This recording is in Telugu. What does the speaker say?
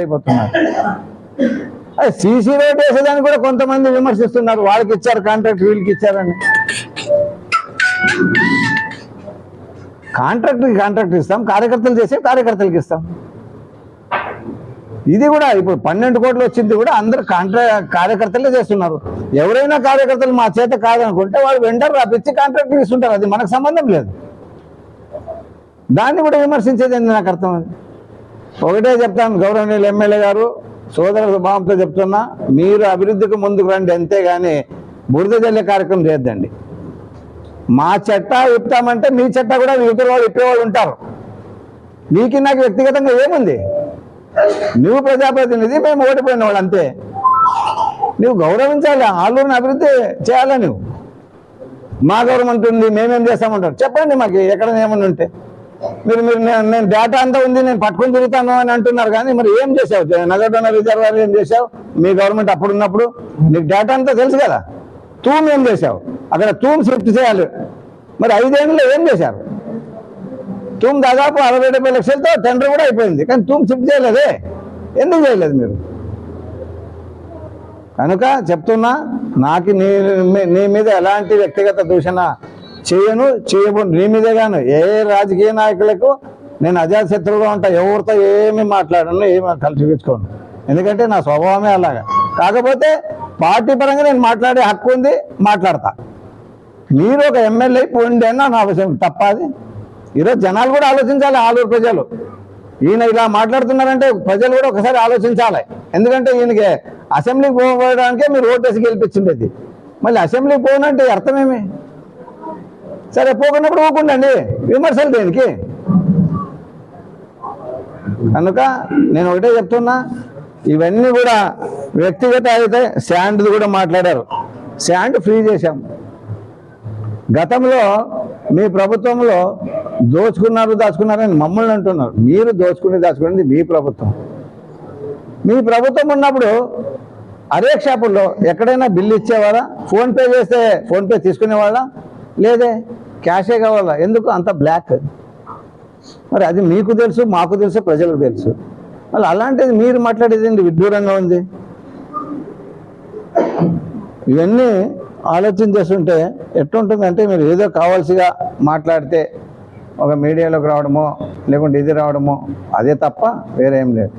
అయిపోతున్నారు. అది సీసీ రోడ్ వేసేదాన్ని కూడా కొంతమంది విమర్శిస్తున్నారు. వాళ్ళకి ఇచ్చారు కాంట్రాక్ట్ వీళ్ళకి ఇచ్చారని. కాంట్రాక్ట్కి కాంట్రాక్ట్ ఇస్తాం. కార్యకర్తలు చేసే కార్యకర్తలకు ఇస్తాం. ఇది కూడా ఇప్పుడు పన్నెండు కోట్లు వచ్చింది కూడా అందరు కాంట్రా కార్యకర్తలే చేస్తున్నారు. ఎవరైనా కార్యకర్తలు మా చేత కాదనుకుంటే వాళ్ళు వెండర్ రాపిచ్చి కాంట్రాక్ట్ ఇస్తుంటారు అది మనకు సంబంధం లేదు. దాన్ని కూడా విమర్శించేది ఏంది నాకు అర్థం అది. ఒకటే చెప్తాను గౌరవనీయులు ఎమ్మెల్యే గారు సోదర స్వభావంతో చెప్తున్నా మీరు అభివృద్ధికి ముందుకు రండి అంతేగాని బురద జల్లే కార్యక్రమం చేయొద్దండి. మా చెట్ట ఇప్తామంటే మీ చెట్ట కూడా ఇతర వాళ్ళు ఇప్పేవాళ్ళు ఉంటారు. నీకు నాకు వ్యక్తిగతంగా ఏముంది? నువ్వు ప్రజాప్రతినిధి మేము ఓడిపోయిన వాళ్ళు అంతే. నువ్వు గౌరవించాలి? ఆలూరుని అభివృద్ధి చేయాలి నువ్వు? మా గవర్నమెంట్ ఉంది మేమేం చేస్తామంటారు? చెప్పండి మాకు ఎక్కడ ఏమన్నా ఉంటే. మీరు మీరు నేను- నేను డేటా అంతా ఉంది నేను పట్టుకొని తిరుగుతాను అని అంటున్నారు కానీ మరి ఏం చేసావు నగరడోన రిజర్వాయర్ ఏం చేసావు మీ గవర్నమెంట్ అప్పుడు ఉన్నప్పుడు నీకు డేటా అంతా తెలుసు కదా? తూమ్ ఏం చేసావు అక్కడ తూమ్ షిఫ్ట్ చేయాలి. మరి ఐదేళ్ళలో ఏం చేశారు? తూమ్ దాదాపు అరవై డెబ్బై లక్షలతో టెండర్ కూడా అయిపోయింది. కానీ తూమ్ షిఫ్ట్ చేయలేదే. ఎందుకు చేయలేదు మీరు? కనుక చెప్తున్నా నాకు నీ నీ మీద ఎలాంటి వ్యక్తిగత దూషణ చేయను చేయబో నీ మీదే గాను. ఏ రాజకీయ నాయకులకు నేను అజాత ఉంటా. ఎవరితో ఏమి మాట్లాడను ఏమి కలిసిపించుకోను ఎందుకంటే నా స్వభావమే అలాగా. కాకపోతే పార్టీ పరంగా నేను మాట్లాడే హక్కు ఉంది మాట్లాడతా. మీరు ఒక ఎమ్మెల్యే పోండి అన్న నా అవసరం తప్ప అది. ఈరోజు జనాలు కూడా ఆలోచించాలి ఆలూరు ప్రజలు. ఈయన ఇలా మాట్లాడుతున్నారంటే ప్రజలు కూడా ఒకసారి ఆలోచించాలి. ఎందుకంటే ఈయనకి అసెంబ్లీకి పోవడానికే మీరు ఓటేసి గెలిపించిండేది. మళ్ళీ అసెంబ్లీకి పోనంటే అర్థమేమి సరే పోకున్నప్పుడు ఊకుండండి. విమర్శలు దేనికి? కనుక నేను ఒకటే చెప్తున్నా ఇవన్నీ కూడా వ్యక్తిగత అయితే శాండ్ది కూడా మాట్లాడారు. శాండ్ ఫ్రీ చేశాం. గతంలో మీ ప్రభుత్వంలో దోచుకున్నారు దాచుకున్నారని మమ్మల్ని అంటున్నారు. మీరు దోచుకుని దాచుకునేది మీ ప్రభుత్వం. మీ ప్రభుత్వం ఉన్నప్పుడు అరే షాపుల్లో ఎక్కడైనా బిల్లు ఇచ్చేవారా ఫోన్పే చేస్తే ఫోన్పే తీసుకునేవాళ్ళ? లేదే క్యాషే కావాలా? ఎందుకు? అంత బ్లాక్ మరి అది మీకు తెలుసు మాకు తెలుసు ప్రజలకు తెలుసు. మళ్ళీ అలాంటిది మీరు మాట్లాడేది ఏంటి విడ్డూరంగా ఉంది. ఇవన్నీ ఆలోచన చేస్తుంటే ఎట్లుంటుందంటే మీరు ఏదో కావాల్సిగా మాట్లాడితే ఒక మీడియాలోకి రావడమో లేకుంటే ఇది రావడమో అదే తప్ప వేరే లేదు.